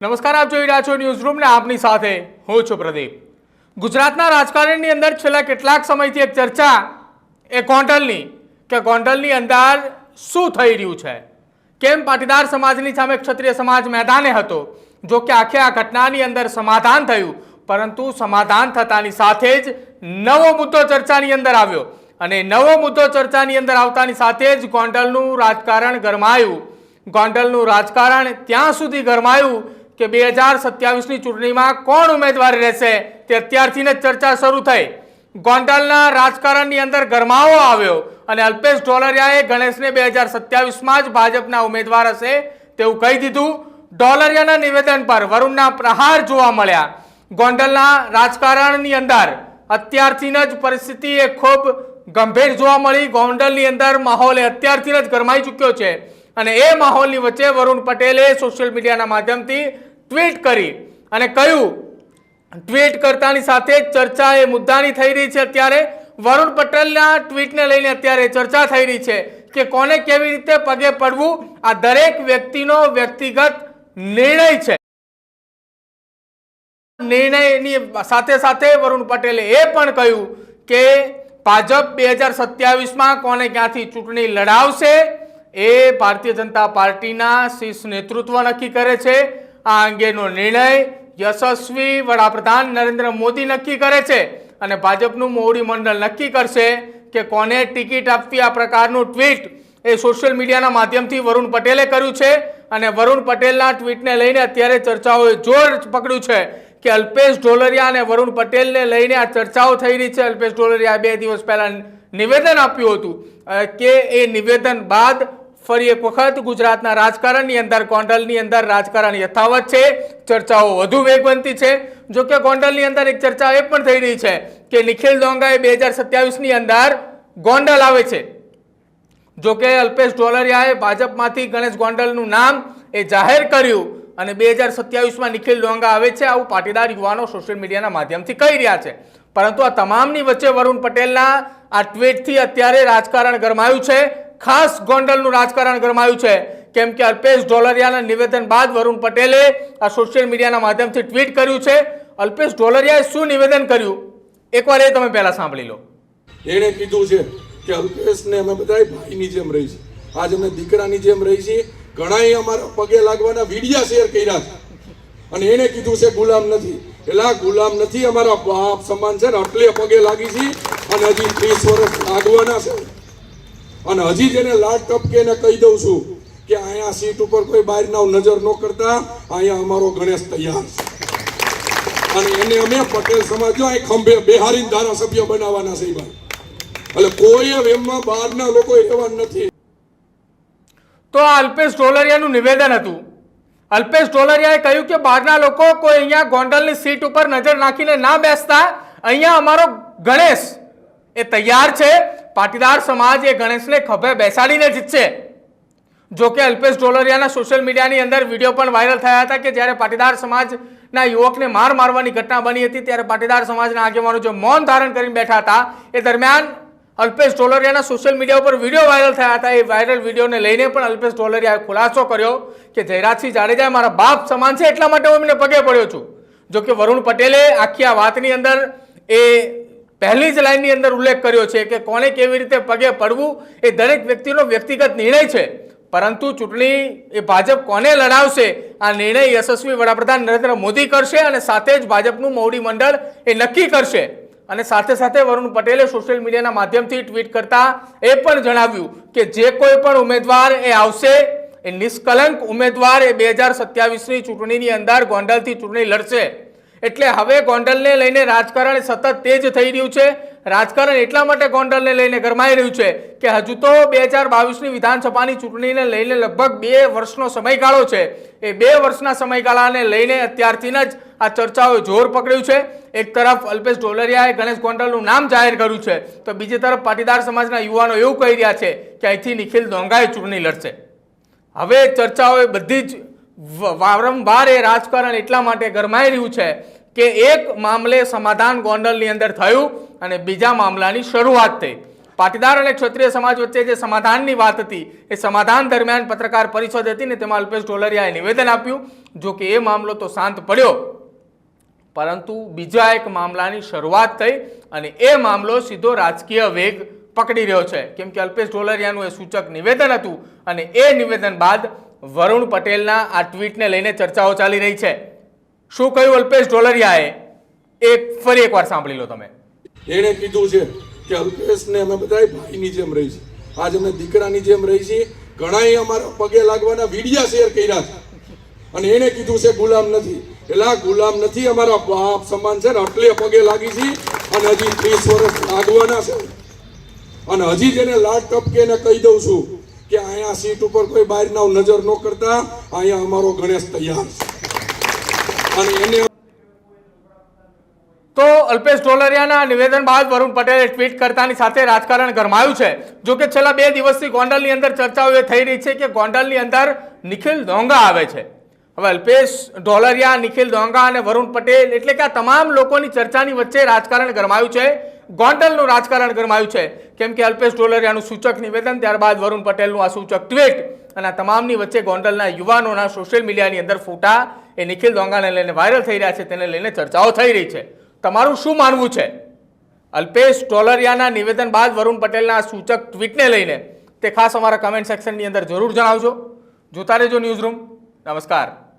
નમસ્કાર, આપ જોઈ રહ્યા છો ન્યૂઝ રૂમ ને આપની સાથે હું છું પ્રદીપ. ગુજરાતના રાજકારણની અંદર છેલ્લા કેટલાક સમયથી એક ચર્ચા, એ ગોંડલની, કે ગોંડલની અંદર શું થઈ રહ્યું છે? કેમ પાટીદાર સમાજની સામે ક્ષત્રિય સમાજ મેદાને હતો? જો કે આખે આ ઘટનાની અંદર સમાધાન થયું, પરંતુ સમાધાન થતાની સાથે જ નવો મુદ્દો ચર્ચાની અંદર આવ્યો. અને નવો મુદ્દો ચર્ચાની અંદર આવતાની સાથે જ ગોંડલનું રાજકારણ ગરમાયું. ગોંડલનું રાજકારણ ત્યાં સુધી ગરમાયું કે બે હજાર સત્યાવીસની ચૂંટણીમાં કોણ ઉમેદવાર રહેશે તે અત્યારથી જ ચર્ચા શરૂ થઈ. ગોંડલના રાજકારણની અંદર ગરમાવો આવ્યો અને અલ્પેશ ડોલરિયાએ ગણેશને બે હજાર સત્યાવીસમાં જ ભાજપના ઉમેદવાર હશે તેવું કહી દીધું. ડોલરિયાના નિવેદન પર વરુણના પ્રહાર જોવા મળ્યા. ગોંડલના રાજકારણની અંદર અત્યારથી જ પરિસ્થિતિ એ ખૂબ ગંભીર જોવા મળી. ગોંડલની અંદર માહોલ એ અત્યારથી જ ગરમાઈ ચૂક્યો છે અને એ માહોલની વચ્ચે વરુણ પટેલે સોશિયલ મીડિયાના માધ્યમથી ટ્વીટ કરી અને કહ્યું, ટ્વીટ કરતાની સાથે જ ચર્ચા એ મુદ્દાની થઈ રહી છે અત્યારે. વરુણ પટેલના ટ્વીટને લઈને અત્યારે ચર્ચા થઈ રહી છે કે કોને કેવી રીતે પગે પડવું. આ દરેક વ્યક્તિનો વ્યક્તિગત નિર્ણય છે. નિર્ણયની સાથે સાથે વરુણ પટેલે એ પણ કહ્યું કે ભાજપ બે હજાર સત્યાવીસમાં કોને ક્યાંથી ચૂંટણી લડાવશે એ ભારતીય જનતા પાર્ટીના શીર્ષ નેતૃત્વ નક્કી કરે છે. આ અંગેનો નિર્ણય યશસ્વી વડાપ્રધાન નરેન્દ્ર મોદી નક્કી કરે છે અને ભાજપનું મોવડી મંડળ નક્કી કરશે કે કોને ટિકિટ આપવી આ પ્રકારનું ટ્વીટ એ સોશિયલ મીડિયાના માધ્યમથી વરુણ પટેલે કર્યું છે અને વરુણ પટેલના ટ્વીટને લઈને અત્યારે ચર્ચાઓએ જોર પકડ્યું છે કે અલ્પેશ ઢોલરિયા અને વરુણ પટેલને લઈને આ ચર્ચાઓ થઈ રહી છે. અલ્પેશ ઢોલરિયા બે દિવસ પહેલાં નિવેદન આપ્યું હતું કે એ નિવેદન બાદ ફરી એક વખત ગુજરાતના રાજકારણની અંદર, ગોંડલની અંદર રાજકારણ યથાવત છે. ચર્ચાઓ વધુ વેગવંતી છે. જો કે ગોંડલની અંદર એક ચર્ચા એ પણ થઈ રહી છે કે નિખિલ ડોંગાએ બે હજાર સત્યાવીસની અંદર ગોંડલ આવે છે. જો કે અલ્પેશ ઢોલરિયાએ ભાજપમાંથી ગણેશ ગોંડલનું નામ એ જાહેર કર્યું અને બે હજાર સત્યાવીસમાં નિખિલ ડોંગા આવે છે. આવું પાટીદાર યુવાનો સોશિયલ મીડિયાના માધ્યમથી કહી રહ્યા છે. પરંતુ આ તમામની વચ્ચે વરુણ પટેલના આ ટ્વીટથી અત્યારે રાજકારણ ગરમાયું છે. ખાસ ગોંડલનું રાજકારણ ગરમાયું છે. કેમ કે અલ્પેશ ઢોલરિયાના નિવેદન બાદ વરુણ પટેલે આ સોશિયલ મીડિયાના માધ્યમથી ટ્વીટ કર્યું છે. અલ્પેશ ઢોલરિયાએ શું નિવેદન કર્યું? એકવાર એ તમે પહેલા સાંભળી લો. એણે કીધું છે કે અલ્પેશને અમે બધા ભાઈની જેમ રહી છે. આજ અમે દીકરાની જેમ રહી છીએ. ઘણાએ અમારા પગે લાગવાના વિડિયા શેર કર્યા છે. અને એણે કીધું છે, ગુલામ નથી. એટલે ગુલામ નથી અમારા બાપ સમાન છે ને, એટલે પગે લાગી છે. અને હજી ત્રીસ વર્ષ લાગવાના છે. અને હજી જેને લાડ ટપકે કહી દઉં છું કે અહીંયા સીટ ઉપર કોઈ બહારના નજર ન કરતા, અહીંયા અમારો ગણેશ તૈયાર છે. અને એને અમે પટેલ સમાજ, જો અહીં ખંભે બિહારી ધારાસભ્ય બનાવવાના છે ભાઈ એટલે કોઈ એમમાં બહારના લોકો એવા નથી. તો આ અલ્પેશ ઢોલરિયાનું નિવેદન હતું. અલ્પેશ ઢોલરિયાએ કહ્યું કે બહારના લોકો કોઈ અહીંયા ગોંડલની સીટ ઉપર નજર નાખીને ના બેસતા. અહીંયા અમારો ગણેશ એ તૈયાર છે. પાટીદાર સમાજ એ ગણેશને ખભે બેસાડીને જીતશે. જો કે અલ્પેશ ડોલરિયાના સોશિયલ મીડિયાની અંદર વીડિયો પણ વાયરલ થયા હતા કે જ્યારે પાટીદાર સમાજના યુવકને માર મારવાની ઘટના બની હતી, ત્યારે પાટીદાર સમાજના આગેવાનો જે મૌન ધારણ કરીને બેઠા હતા, એ દરમિયાન અલ્પેશ ડોલરિયાના સોશિયલ મીડિયા ઉપર વીડિયો વાયરલ થયા હતા. એ વાયરલ વિડીયોને લઈને પણ અલ્પેશ ડોલરિયાએ ખુલાસો કર્યો કે જયરાજસિંહ જાડેજા મારા બાપ સમાન છે એટલા માટે હું એમને પગે પડ્યો છું. જો કે વરુણ પટેલે આખી આ વાતની અંદર એ પહેલી જ લાઈનની અંદર ઉલ્લેખ કર્યો છે કે કોને કેવી રીતે પગે પડવું એ દરેક વ્યક્તિનો વ્યક્તિગત નિર્ણય છે. પરંતુ ચૂંટણી એ ભાજપ કોને લડાવશે? આ નિર્ણય યશસ્વી વડાપ્રધાન નરેન્દ્ર મોદી કરશે અને સાથે જ ભાજપનું મોવડી મંડળ એ નક્કી કરશે. અને સાથે સાથે વરુણ પટેલે સોશિયલ મીડિયાના માધ્યમથી ટ્વીટ કરતા એ પણ જણાવ્યું કે જે કોઈ પણ ઉમેદવાર એ આવશે, એ નિષ્કલંક ઉમેદવાર એ બે હજાર સત્યાવીસની ચૂંટણીની અંદર ગોંડલથી ચૂંટણી લડશે. એટલે હવે ગોંડલને લઈને રાજકારણ સતત તેજ થઈ રહ્યું છે. રાજકારણ એટલા માટે ગોંડલને લઈને ગરમાઈ રહ્યું છે કે હજુ તો બે હજાર બાવીસની વિધાનસભાની ચૂંટણીને લઈને લગભગ બે વર્ષનો સમયગાળો છે. એ બે વર્ષના સમયગાળાને લઈને અત્યારથી જ આ ચર્ચાઓએ જોર પકડ્યું છે. એક તરફ અલ્પેશ ઢોલરિયાએ ગણેશ ગોંડલનું નામ જાહેર કર્યું છે. તો બીજી તરફ પાટીદાર સમાજના યુવાનો એવું કહી રહ્યા છે કે અહીંથી નિખિલ દોંગાએ ચૂંટણી લડશે. હવે ચર્ચાઓ બધી જ વારંવાર એ રાજકારણ એટલા માટે ગરમાઈ રહ્યું છે કે એક મામલે સમાધાન ગોંડલની અંદર થયું અને બીજા મામલાની શરૂઆત થઈ. પાટીદાર અને ક્ષત્રિય સમાજ વચ્ચે જે સમાધાનની વાત હતી, એ સમાધાન દરમિયાન પત્રકાર પરિષદ હતી ને તેમાં અલ્પેશ ઢોલરિયાએ નિવેદન આપ્યું, જો કે એ મામલો તો શાંત પડ્યો. પરંતુ બીજા એક મામલાની શરૂઆત થઈ અને એ મામલો સીધો રાજકીય વેગ પકડી રહ્યો છે. કેમ કે અલ્પેશ ઢોલરિયાનું એ સૂચક નિવેદન હતું અને એ નિવેદન બાદ વરુણ પટેલના આ ટ્વીટને લઈને ચર્ચાઓ ચાલી રહી છે. શું કહ્યું અલ્પેશ ઢોલરિયાએ? એ ફરી એકવાર સાંભળી લો તમે. એણે કીધું છે કે અલ્પેશને અમે બધા ભાઈની જેમ રહી છે આજ અમે દીકરાની જેમ રહી છીએ. ઘણાએ અમારા પગે લાગવાના વિડિયા શેર કર્યા છે. અને એણે કીધું છે, ગુલામ નથી. એટલે ગુલામ નથી અમારા બાપ સમાન છે ને એટલે પગે લાગી છે અને હજી ત્રીસ વર્ષ લાગવાના છે. અને હજી જેને લાડ ટપકે એને કહી દઉં છું કે અહીંયા સીટ ઉપર કોઈ બહારના નજર ન કરતા, અહીંયા અમારો ગણેશ તૈયાર છે. અને એને તો અલ્પેશ ઢોલરિયાના નિવેદન બાદ વરુણ પટેલે ટ્વીટ કરતાની સાથે રાજકારણ ગરમાયું છે. જો કે છેલ્લા બે દિવસથી ગોંડલની અંદર ચર્ચાઓ એ થઈ રહી છે કે ગોંડલની અંદર નિખિલ દોંગા આવે છે. હવે અલ્પેશ ઢોલરિયા, નિખિલ દોંગા અને વરુણ પટેલ એટલે કે આ તમામ લોકોની ચર્ચાની વચ્ચે રાજકારણ ગરમાયું છે. ગોંડલનું રાજકારણ ગરમાયું છે. કેમ કે અલ્પેશ ડોલરિયાનું સૂચક નિવેદન, ત્યારબાદ વરુણ પટેલનું આ સૂચક ટ્વીટ અને આ તમામની વચ્ચે ગોંડલના યુવાનોના સોશિયલ મીડિયાની અંદર ફોટા એ નિખિલ દોંગાને લઈને વાયરલ થઈ રહ્યા છે, તેને લઈને ચર્ચાઓ થઈ રહી છે. તમારું શું માનવું છે? અલ્પેશ ટોલરિયાના નિવેદન બાદ વરુણ પટેલના સૂચક ટ્વીટને લઈને તે ખાસ અમારા કમેન્ટ સેક્શનની અંદર જરૂર જણાવજો. જોતા રહેજો ન્યૂઝ રૂમ નમસ્કાર.